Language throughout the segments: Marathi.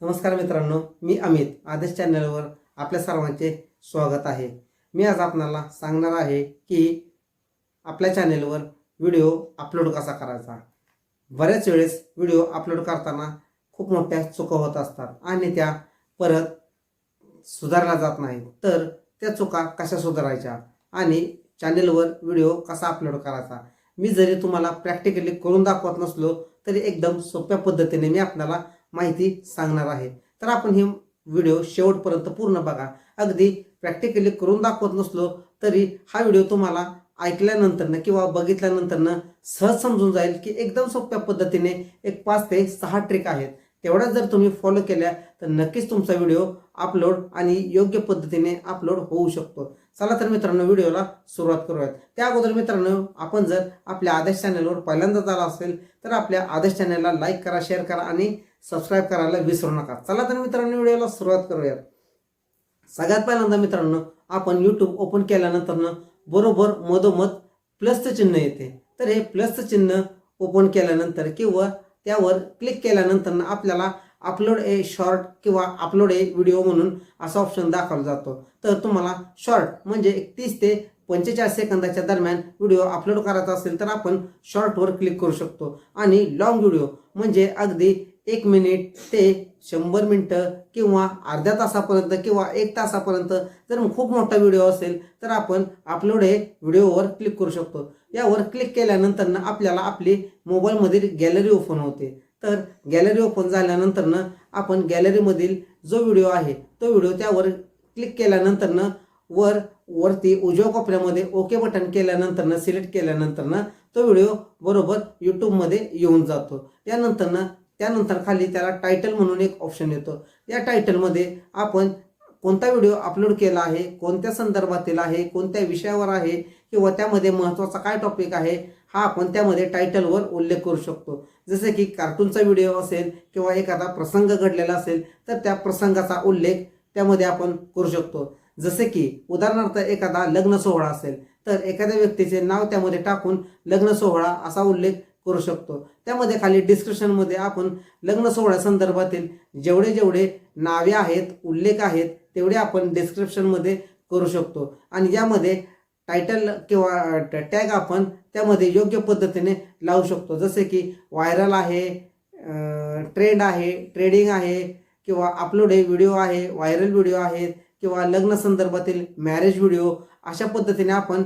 नमस्कार मित्रांनो मी अमित आदेश चॅनलवर आपल्या सर्वांचे स्वागत आहे. मी आज आपणाला सांगणार आहे की आपल्या चॅनेलवर व्हिडिओ अपलोड कसा करायचा? बऱ्याच वेळेस व्हिडिओ अपलोड करताना खूप मोठ्या चुका होत असतात आणि त्या परत सुधारल्या जात नाही तर त्या चुका कशा सुधारायच्या आणि चॅनेलवर व्हिडिओ कसा अपलोड करायचा? मी जरी तुम्हाला प्रॅक्टिकली करून दाखवत नसलो तरी एकदम सोप्या पद्धतीने मी आपल्याला माहिती सांगणार आहे. तर आपण हे व्हिडिओ शेवटपर्यंत पूर्ण बघा. अगदी प्रॅक्टिकली करून दाखवत नसलो तरी हा व्हिडिओ तुम्हाला ऐकल्यानंतरनं किंवा बघितल्यानंतरनं सहज समजून जाईल की एकदम सोप्या पद्धतीने एक पाच ते सहा ट्रिक आहेत. तेवढ्याच जर तुम्ही फॉलो केल्या तर नक्कीच तुमचा व्हिडिओ अपलोड आणि योग्य पद्धतीने अपलोड होऊ शकतो. चला तर मित्रांनो व्हिडिओला सुरुवात करूयात. त्या अगोदर मित्रांनो आपण जर आपल्या आदेश चॅनलवर पहिल्यांदा झाला असेल तर आपल्या आदेश चॅनलला लाईक करा शेअर करा आणि सबस्क्राईब करायला विसरू नका. चला तर मित्रांनो व्हिडिओला सुरुवात करूयात. सगळ्यात पहिल्यांदा मित्रांनो आपण यूट्यूब ओपन केल्यानंतर बरोबर मधोमध प्लसचं चिन्ह येते. तर हे प्लसचं चिन्ह ओपन केल्यानंतर किंवा त्यावर क्लिक केल्यानंतर आपल्याला अपलोड ए शॉर्ट किंवा अपलोड ए व्हिडिओ म्हणून असा ऑप्शन दाखवला जातो. तर तुम्हाला शॉर्ट म्हणजे तीस ते पंचेचाळीस सेकंदाच्या दरम्यान व्हिडिओ अपलोड करायचा असेल तर आपण शॉर्टवर क्लिक करू शकतो. आणि लॉंग व्हिडिओ म्हणजे अगदी एक मिनिट ते शंभर मिनटं किंवा अर्ध्या तासापर्यंत किंवा एक तासापर्यंत जर खूप मोठा व्हिडिओ असेल तर आपण अपलोड हे व्हिडिओवर क्लिक करू शकतो. यावर क्लिक केल्यानंतर आपल्याला आपली मोबाईलमधील गॅलरी ओपन होते. तर गॅलरी ओपन झाल्यानंतर आपण गॅलरीमधील जो व्हिडिओ आहे तो व्हिडिओ त्यावर क्लिक केल्यानंतर वर वरती उजव्या कोपऱ्यामध्ये ओके बटन केल्यानंतर सिलेक्ट केल्यानंतर तो व्हिडिओ बरोबर यूट्यूबमध्ये येऊन जातो. त्यानंतर त्यानंतर खाली त्याला टायटल म्हणून एक ऑप्शन येतो. या टायटलमध्ये आपण कोणता व्हिडिओ अपलोड केला आहे कोणत्या संदर्भातील आहे कोणत्या विषयावर आहे किंवा त्यामध्ये महत्त्वाचा काय टॉपिक आहे हा आपण त्यामध्ये टायटलवर उल्लेख करू शकतो. जसे की कार्टूनचा व्हिडिओ असेल किंवा एखादा प्रसंग घडलेला असेल तर त्या प्रसंगाचा उल्लेख त्यामध्ये आपण करू शकतो. जसे की उदाहरणार्थ एखादा लग्न सोहळा असेल तर एखाद्या व्यक्तीचे नाव त्यामध्ये टाकून लग्न सोहळा असा उल्लेख करू शकतो. त्यामध्ये खाली डिस्क्रिप्शनमध्ये आपण लग्न सोहळ्या संदर्भातील जेवढे जेवढे नावे आहेत उल्लेख आहेत तेवढे आपण डिस्क्रिप्शनमध्ये करू शकतो. आणि यामध्ये टायटल किंवा टॅग आपण त्यामध्ये योग्य पद्धतीने लावू शकतो. जसे की व्हायरल आहे ट्रेंड आहे ट्रेडिंग आहे किंवा अपलोड हे व्हिडिओ आहे व्हायरल व्हिडिओ आहेत किंवा लग्न संदर्भातील मॅरेज व्हिडिओ अशा पद्धतीने आपण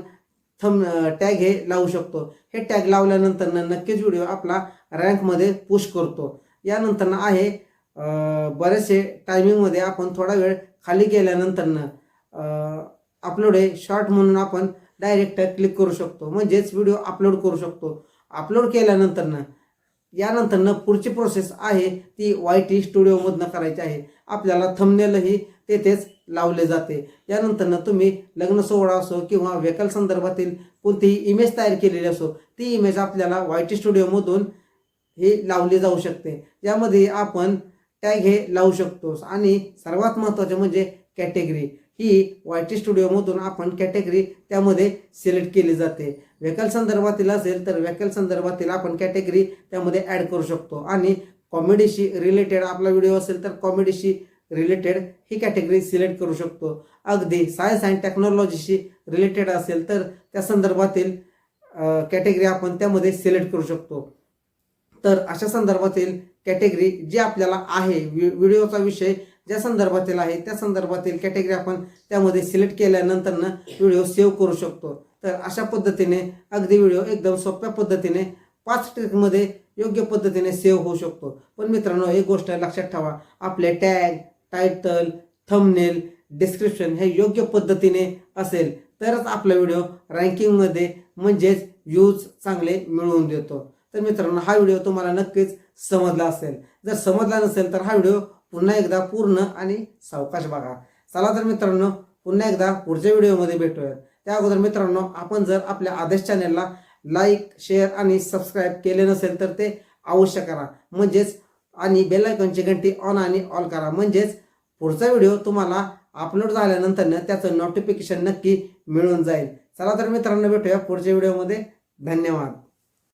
थम टॅग हे लावू शकतो. हे टॅग लावल्यानंतर नक्कीच व्हिडिओ आपला रँकमध्ये पुश करतो. यानंतर आहे बरेचसे टायमिंगमध्ये आपण थोडा वेळ खाली गेल्यानंतरनं अपलोड हे शॉर्ट म्हणून आपण डायरेक्ट क्लिक करू शकतो. म्हणजेच व्हिडिओ अपलोड करू शकतो. अपलोड केल्यानंतरनं यानंतरनं पुढची प्रोसेस आहे ती वाय टी स्टुडिओमधनं करायची आहे. आपल्याला थंबनेलही तेथेच लावले जाते. यानंतरनं तुम्ही लग्न सोहळा असो किंवा व्हेकल संदर्भातील कोणतीही इमेज तयार केलेली असो ती इमेज आपल्याला वाय टी स्टुडिओमधून ही लावली जाऊ शकते. यामध्ये आपण टॅग हे लावू शकतो. आणि सर्वात महत्त्वाचे म्हणजे कॅटेगरी ही वाय टी स्टुडिओमधून आपण कॅटेगरी त्यामध्ये सिलेक्ट केली जाते. व्हेकल संदर्भातील असेल तर व्हेकल संदर्भातील आपण कॅटेगरी त्यामध्ये ॲड करू शकतो. आणि कॉमेडीशी रिलेटेड आपला व्हिडिओ असेल तर कॉमेडीशी रिलेटेड ही कॅटेगरी सिलेक्ट करू शकतो. अगदी सायन्स अँड टेक्नॉलॉजीशी रिलेटेड असेल तर त्या संदर्भातील कॅटेगरी आपण त्यामध्ये सिलेक्ट करू शकतो. तर अशा संदर्भातील कॅटेगरी जी आपल्याला आहे व्हिडिओचा विषय ज्या संदर्भातील आहे त्या संदर्भातील कॅटेगरी आपण त्यामध्ये सिलेक्ट केल्यानंतरनं व्हिडिओ सेव्ह करू शकतो. तर अशा पद्धतीने अगदी व्हिडिओ एकदम सोप्या पद्धतीने पाच ट्रिकमध्ये योग्य पद्धतीने सेव्ह होऊ शकतो. पण मित्रांनो एक गोष्ट लक्षात ठेवा आपले टॅग टायटल थंबनेल डिस्क्रिप्शन हे योग्य पद्धतीने असेल तरच आपला व्हिडिओ रँकिंगमध्ये म्हणजेच व्ह्यूज चांगले मिळवून देतो. तर मित्रांनो हा व्हिडिओ तुम्हाला नक्कीच समजला असेल. जर समजला नसेल तर हा व्हिडिओ पुन्हा एकदा पूर्ण आणि सावकाश बघा. चला तर मित्रांनो पुन्हा एकदा पुढच्या व्हिडिओमध्ये भेटूयात. त्या अगोदर मित्रांनो आपण जर आपल्या आदेश चॅनेलला लाईक शेअर आणि सबस्क्राईब केले नसेल तर ते अवश्य करा. म्हणजेच आणि बेलायकॉनची घंटी ऑन आणि ऑल करा. म्हणजेच पुढचा व्हिडिओ तुम्हाला अपलोड झाल्यानंतर त्याचं नोटिफिकेशन नक्की मिळून जाईल. चला तर मित्रांनो भेटूया पुढच्या व्हिडिओमध्ये. धन्यवाद.